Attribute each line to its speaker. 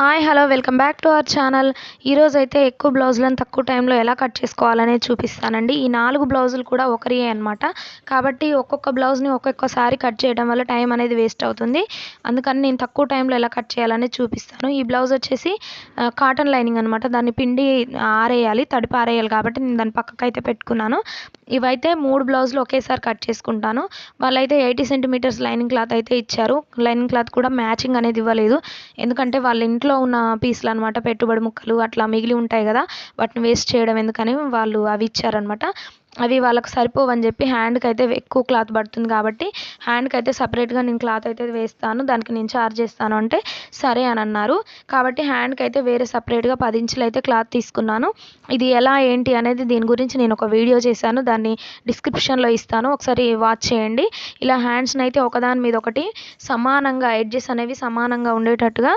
Speaker 1: Hi hello welcome back to our channel. ఈరోజు అయితే ఎక్కువ బ్లౌజులను తక్కువ టైంలో ఎలా కట్ చేసుకోవాలనేది చూపిస్తానండి. ఈ నాలుగు బ్లౌజులు కూడా ఒకరియే అనమాట కాబట్టి ఒక్కొక్క బ్లౌజ్ని ఒక్కొక్కసారి కట్ చేయడం వల్ల టైం అనేది వేస్ట్ అవుతుంది. అందుకని నేను తక్కువ టైంలో ఎలా కట్ చేయాలనేది చూపిస్తాను. ఈ బ్లౌజ్ వచ్చేసి కాటన్ లైనింగ్ అనమాట దాన్ని పిండి ఆరేయాలి తడిపి ఆరేయాలి కాబట్టి నేను దాన్ని పక్కకు అయితే పెట్టుకున్నాను. ఇవైతే మూడు బ్లౌజులు ఒకేసారి కట్ చేసుకుంటాను. వాళ్ళైతే ఎయిటీ సెంటీమీటర్స్ లైనింగ్ క్లాత్ అయితే ఇచ్చారు. లైనింగ్ క్లాత్ కూడా మ్యాచింగ్ అనేది ఇవ్వలేదు. ఎందుకంటే వాళ్ళ ఇంట్లో ఉన్న పీసులు అనమాట పెట్టుబడి ముక్కలు అట్లా మిగిలి ఉంటాయి కదా వాటిని వేస్ట్ చేయడం ఎందుకని వాళ్ళు అవి ఇచ్చారనమాట అవి వాళ్ళకి సరిపోవని చెప్పి హ్యాండ్కి అయితే ఎక్కువ క్లాత్ పడుతుంది కాబట్టి హ్యాండ్కి అయితే సపరేట్గా నేను క్లాత్ అయితే వేస్తాను దానికి నేను ఛార్జ్ చేస్తాను అంటే సరే అని అన్నారు. కాబట్టి హ్యాండ్కి అయితే వేరే సపరేట్గా పది ఇంచులు అయితే క్లాత్ తీసుకున్నాను. ఇది ఎలా ఏంటి అనేది దీని గురించి నేను ఒక వీడియో చేశాను దాన్ని డిస్క్రిప్షన్లో ఇస్తాను ఒకసారి వాచ్ చేయండి. ఇలా హ్యాండ్స్ని అయితే ఒకదాని మీద ఒకటి సమానంగా ఎడ్జెస్ అనేవి సమానంగా ఉండేటట్టుగా